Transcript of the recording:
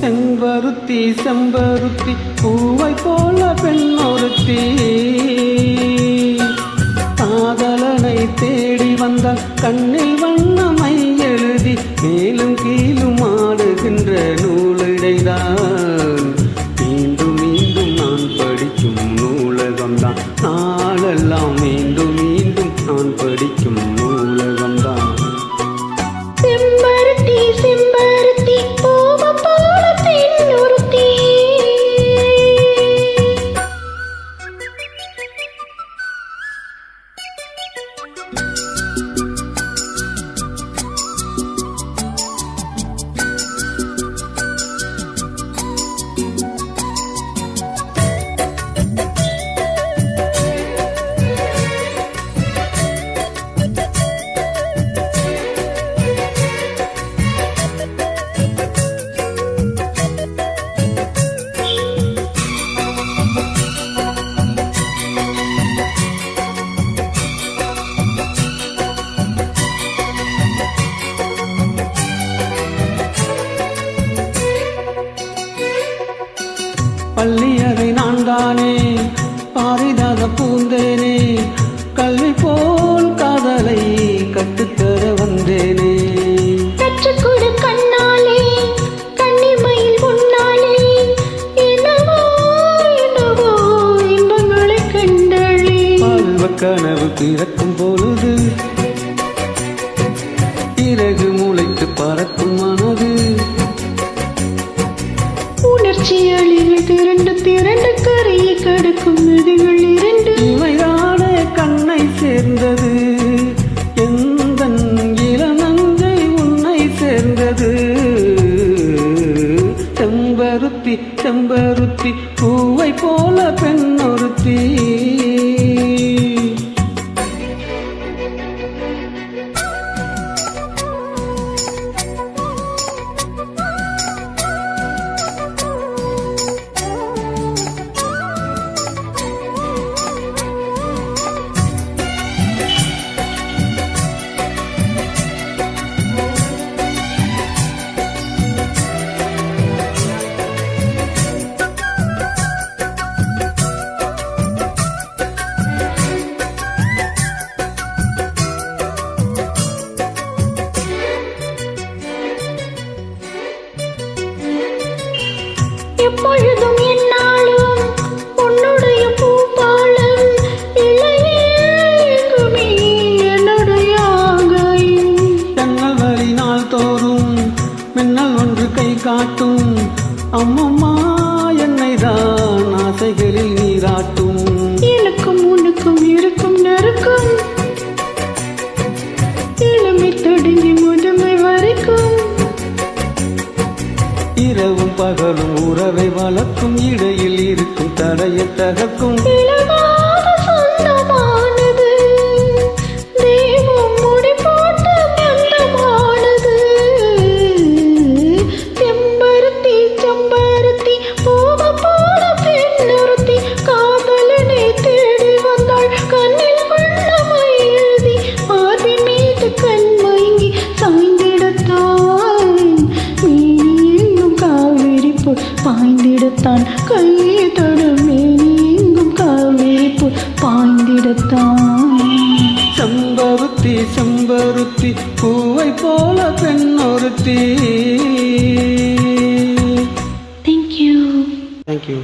செம்பருத்தி செம்பருத்தி பூவை போல பெண் ஒருத்தி காதலனை தேடி வந்த கண்ணில் வண்ணமை எழுதி மேலும் கீழும் ஆடுகின்ற நூலிடைதான். பள்ளி அதை நான் தானே பாரிதாத பூந்தேனே? கல்வி போல் காதலை கற்றுத்தர வந்தேனே. கற்றுக்கொடு கண்ணாலே கன்னிமயில் உன்னாலே என்னவோ என்னவோ இன்பங்களை கண்டளே. பல்வ கனவு பிறக்கும் பொழுது இறகு கரையை கடக்கும் நதிகள் இரண்டு உண்மையான கண்ணை சேர்ந்தது. எந்த இளநங்கை உன்னை சேர்ந்தது. செம்பருத்தி செம்பருத்தி பூவை போல பெண் காட்டும். அம்மம்மா என்னை தான் ஆசைகளில் நீராட்டும். எனக்கும் உனக்கும் இருக்கும் நெருக்கம் இளமை தொடங்கி முதுமை வரைக்கும். இரவும் பகலும் உறவை வளர்க்கும் இடையில் இருக்கும் தடையை தகர்க்கும். பாய்ந்திடத்தான். கையை தொடும் மேனியெங்கும் காவிரி போல் பாய்ந்திடத்தான். செம்பருத்தி செம்பருத்தி பூவை போல பெண் ஒருத்தி தேங்க்யூ தேங்க்யூ